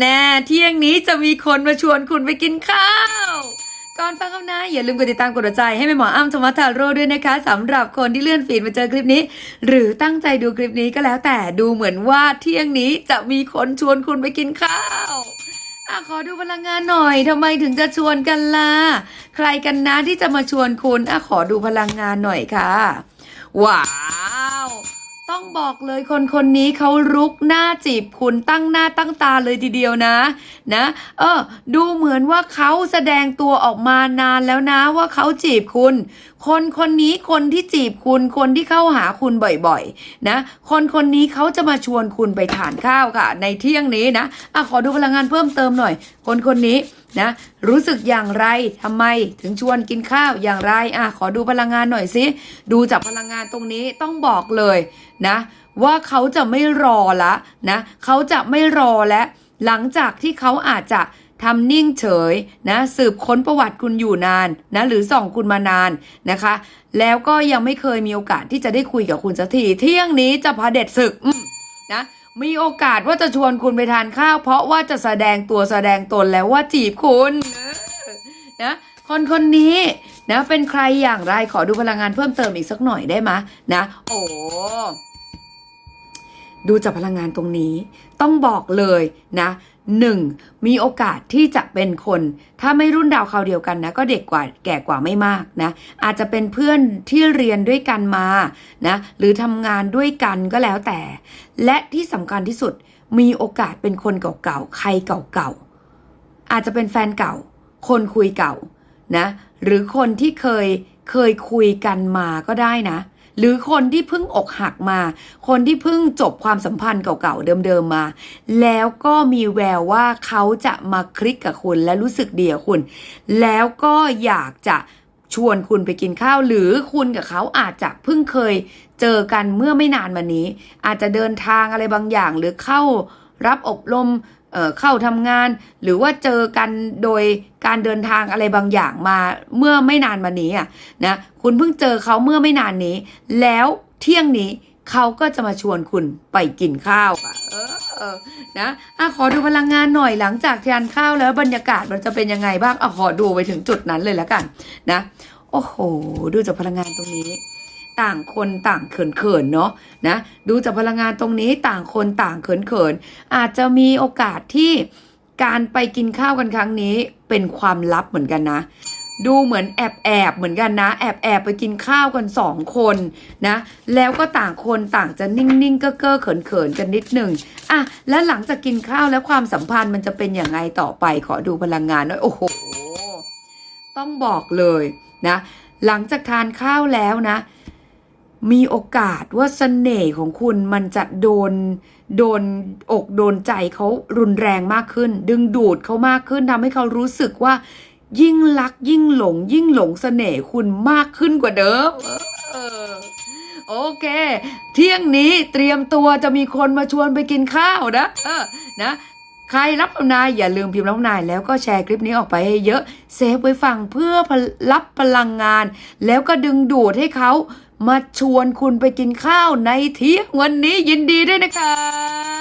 แน่เที่ยงนี้จะมีคนมาชวนคุณไปกินข้าว ก่อนฟังคำนะอย่าลืมกดติดตามกดหัวใจให้แม่หมออ้ำธรรมทาโร่ด้วยนะคะสำหรับคนที่เลื่อนฟีดมาเจอคลิปนี้ หรือตั้งใจดูคลิปนี้ก็แล้วแต่ดูเหมือนว่าเที่ยงนี้จะมีคนชวนคุณไปกินข้าวอะขอดูพลังงานหน่อยทำไมถึงจะชวนกันล่ะใครกันนะที่จะมาชวนคุณอะขอดูพลังงานหน่อยค่ะว้าว บอกเลยคนคนนี้เขารุกหน้าจีบคุณตั้งหน้าตั้งตาเลยทีเดียวนะ นะ เออ ดูเหมือนว่าเขาแสดงตัวออกมานานแล้วนะว่าเขาจีบคุณ คนคนนี้คนที่จีบคุณ คนที่เข้าหาคุณบ่อยๆ นะ คนคนนี้เขาจะมาชวนคุณไปทานข้าวค่ะ ในเที่ยงนี้นะอะขอดูพลังงานเพิ่มเติมหน่อย คนคนนี้นะรู้สึกอย่างไรทำไมถึงชวนกินข้าวอย่างไรอะขอดูพลังงานหน่อยสิดูจากพลังงานตรงนี้ต้องบอกเลยนะว่าเขาจะไม่รอละนะเขาจะไม่รอแล้วหลังจากที่เขาอาจจะทำนิ่งเฉยนะสืบค้นประวัติคุณอยู่นานนะหรือส่องคุณมานานนะคะ แล้วก็ยังไม่เคยมีโอกาสที่จะได้คุยกับคุณสักทีเที่ยงนี้จะพาเด็ดศึกนะมีโอกาสว่าจะชวนคุณไปทานข้าว เพราะว่าจะแสดงตัวแสดงตนแล้วว่าจีบคุณนะคนคนนี้ นะเป็นใครอย่างไรขอดูพลังงานเพิ่มเติมอีกสักหน่อยได้ไหมนะ โอ้ดูจากพลังงานตรงนี้ ต้องบอกเลยนะหนึ่งมีโอกาสที่จะเป็นคน ถ้าไม่รุ่นดาวเขาเดียวกันนะ ก็เด็กกว่าแก่กว่าไม่มากนะ อาจจะเป็นเพื่อนที่เรียนด้วยกันมานะหรือทำงานด้วยกันก็แล้วแต่ และที่สำคัญที่สุดมีโอกาสเป็นคนเก่าๆใครเก่าๆอาจจะเป็นแฟนเก่า คนคุยเก่า นะหรือคนที่เคยเคยคุยกันมาก็ได้นะ หรือคนที่เพิ่งอกหักมา คนที่เพิ่งจบความสัมพันธ์เก่าๆเดิมๆมา แล้วก็มีแววว่าเขาจะมาคลิกกับคุณและรู้สึกดีกับคุณ แล้วก็อยากจะชวนคุณไปกินข้าวหรือคุณกับเขาอาจจะเพิ่งเคยเจอกันเมื่อไม่นานมานี้ อาจจะเดินทางอะไรบางอย่างหรือเข้ารับอบรม เข้าทำงาน หรือว่าเจอกันโดยการเดินทางอะไรบางอย่างมาเมื่อไม่นานมานี้อะนะคุณเพิ่งเจอเขาเมื่อไม่นานนี้ แล้วเที่ยงนี้เขาก็จะมาชวนคุณไปกินข้าวค่ะเออเออนะอะขอดูพลังงานหน่อยหลังจากทานข้าวแล้วบรรยากาศมันจะเป็นยังไงบ้างอะขอดูไปถึงจุดนั้นเลยแล้วกันนะ โอ้โห ดูจากพลังงานตรงนี้ ต่างคนต่างเขินๆเนาะนะดูจากพลังงานตรงนี้ต่างคนต่างเขินๆอาจจะมีโอกาสที่การไปกินข้าวกันครั้งนี้เป็นความลับเหมือนกันนะ ดูเหมือนแอบแอบเหมือนกันนะ แอบแอบไปกินข้าวกันสองคนนะ แล้วก็ต่างคนต่างจะนิ่งๆเก้อเก้อเขินเขินกันนิดหนึ่งอะแล้วหลังจากกินข้าวแล้วความสัมพันธ์มันจะเป็นอย่างไงต่อไปขอดูพลังงานหน่อยโอ้โหต้องบอกเลยนะ หลังจากทานข้าวแล้วนะ มีโอกาสว่าเสน่ห์ของคุณมันจะโดน โดนอกโดนใจเขารุนแรงมากขึ้น ดึงดูดเขามากขึ้นทำให้เขารู้สึกว่า ยิ่งรักยิ่งหลง ยิ่งหลงเสน่ห์คุณมากขึ้นกว่าเดิมโอเค เที่ยงนี้เตรียมตัวจะมีคนมาชวนไปกินข้าวนะเออนะใครรับนายอย่าลืมพิมพ์รับนายแล้วก็แชร์คลิปนี้ออกไปให้เยอะ เซฟไว้ฟังเพื่อรับพลังงาน แล้วก็ดึงดูดให้เขา มาชวนคุณไปกินข้าวในเที่ยงวันนี้ยินดีด้วยนะคะ